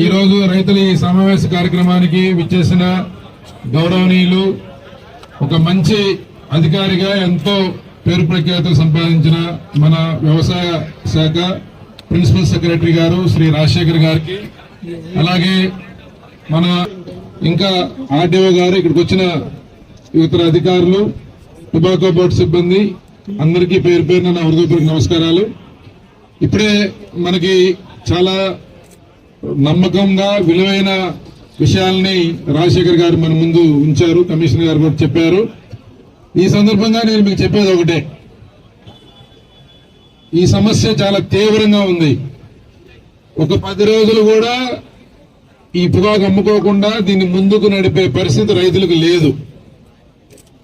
ఈరోజు రైతుల ఈ సమావేశ కార్యక్రమానికి విచ్చేసిన గౌరవనీయులు ఒక మంచి అధికారిగా ఎంతో పేరు ప్రఖ్యాతులు సంపాదించిన మన వ్యవసాయ శాఖ ప్రిన్సిపల్ సెక్రటరీ గారు శ్రీ రాజశేఖర్ గారికి అలాగే మన ఇంకా ఆర్డీఓ గారు ఇక్కడికి వచ్చిన ఇతర అధికారులు టొబాకో బోర్డు సిబ్బంది అందరికీ పేరు పేరున నా హృదయపూర్వక నమస్కారాలు. ఇప్పుడే మనకి చాలా నమ్మకంగా విలువైన విషయాల్ని రాజశేఖర్ గారు మన ముందు ఉంచారు కమిషనర్ గారు కూడా చెప్పారు. ఈ సందర్భంగా నేను మీకు చెప్పేది ఒకటే. ఈ సమస్య చాలా తీవ్రంగా ఉంది. ఒక పది రోజులు కూడా ఈ పొగాకు అమ్ముకోకుండా దీన్ని ముందుకు నడిపే పరిస్థితి రైతులకు లేదు.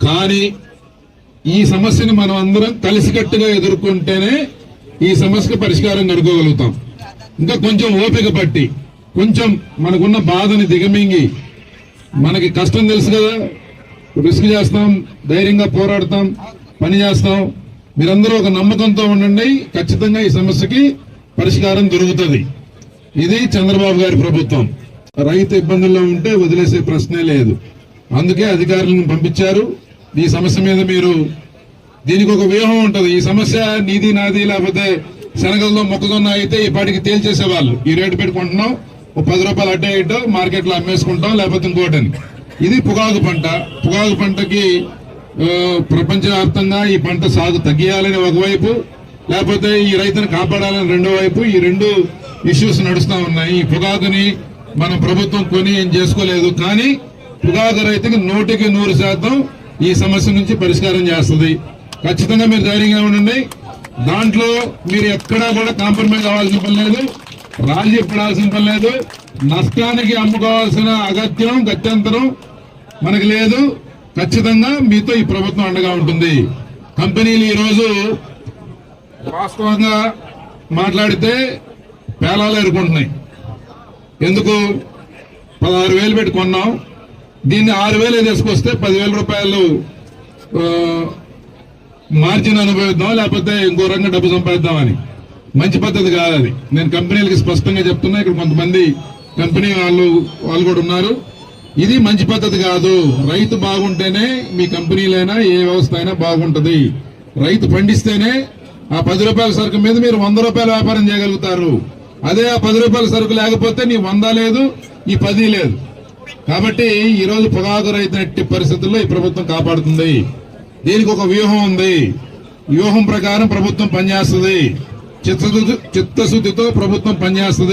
కానీ ఈ సమస్యని మనం అందరం కలిసికట్టుగా ఎదుర్కొంటేనే ఈ సమస్యకు పరిష్కారం కనుక్కోగలుగుతాం. ఇంకా కొంచెం ఓపిక పట్టి కొంచెం మనకున్న బాధని దిగమింగి మనకి కష్టం తెలుసు కదా రిస్క్ చేస్తాం ధైర్యంగా పోరాడతాం పని చేస్తాం. మీరందరూ ఒక నమ్మకంతో ఉండండి ఖచ్చితంగా ఈ సమస్యకి పరిష్కారం దొరుకుతుంది. ఇది చంద్రబాబు గారి ప్రభుత్వం. రైతు ఇబ్బందుల్లో ఉంటే వదిలేసే ప్రశ్నే లేదు. అందుకే అధికారులను పంపించారు. ఈ సమస్య మీద మీరు దీనికి ఒక వ్యూహం ఉంటుంది. ఈ సమస్య నీది నాది లేకపోతే శనగల్లో మొక్కజొన్న అయితే ఈ పాటికి తేల్చేసేవాళ్ళు. ఈ రేటు పెట్టుకుంటున్నాం. ఒక పది రూపాయలు అడ్డే ఇటో మార్కెట్లో అమ్మేసుకుంటాం లేకపోతే ఇంకోటని. ఇది పొగాకు పంట. పొగాకు పంటకి ప్రపంచవ్యాప్తంగా ఈ పంట సాగు తగ్గియాలని ఒకవైపు లేకపోతే ఈ రైతును కాపాడాలని రెండో వైపు ఈ రెండు ఇష్యూస్ నడుస్తూ ఉన్నాయి. ఈ పొగాకుని మన ప్రభుత్వం కొని ఏం చేసుకోలేదు. కానీ పొగాకు రైతుకి నూటికి నూరు శాతం ఈ సమస్య నుంచి పరిష్కారం చేస్తుంది. ఖచ్చితంగా మీరు ధైర్యంగా ఉండండి. దాంట్లో మీరు ఎక్కడా కూడా కాంప్రమైజ్ అవ్వాల్సిన పని లేదు. రాజీ పడాల్సిన పని లేదు. నష్టానికి అమ్ముకోవాల్సిన అగత్యం గత్యంతరం మనకి లేదు. ఖచ్చితంగా మీతో ఈ ప్రభుత్వం అండగా ఉంటుంది. కంపెనీలు ఈరోజు వాస్తవంగా మాట్లాడితే పేలాలు ఎదుర్కొంటున్నాయి ఎందుకు? పదహారు వేలు పెట్టి కొన్నాం. దీన్ని ఆరు వేలు తీసుకొస్తే పదివేల రూపాయలు మార్జిన్ అనుభవిద్దాం లేకపోతే ఇంకో రంగం డబ్బు సంపాదిద్దామని మంచి పద్ధతి కాదు అది. నేను కంపెనీలకి స్పష్టంగా చెప్తున్నా ఇక్కడ కొంతమంది కంపెనీ వాళ్ళు వాళ్ళు కూడా ఉన్నారు. ఇది మంచి పద్ధతి కాదు. రైతు బాగుంటేనే మీ కంపెనీలైనా ఏ వ్యవస్థ అయినా బాగుంటుంది. రైతు పండిస్తేనే ఆ పది రూపాయల సరుకు మీద మీరు వంద రూపాయల వ్యాపారం చేయగలుగుతారు. అదే ఆ పది రూపాయల సరుకు లేకపోతే నీ వంద లేదు ఈ పది లేదు. కాబట్టి ఈ పొగాకు రైతు నెట్టి పరిస్థితుల్లో ఈ ప్రభుత్వం కాపాడుతుంది. దీనికి ఒక వ్యూహం ఉంది. వ్యూహం ప్రకారం ప్రభుత్వం పనిచేస్తుంది. చిత్తశుద్ధి చిత్తశుద్ధితో ప్రభుత్వం పనిచేస్తుంది.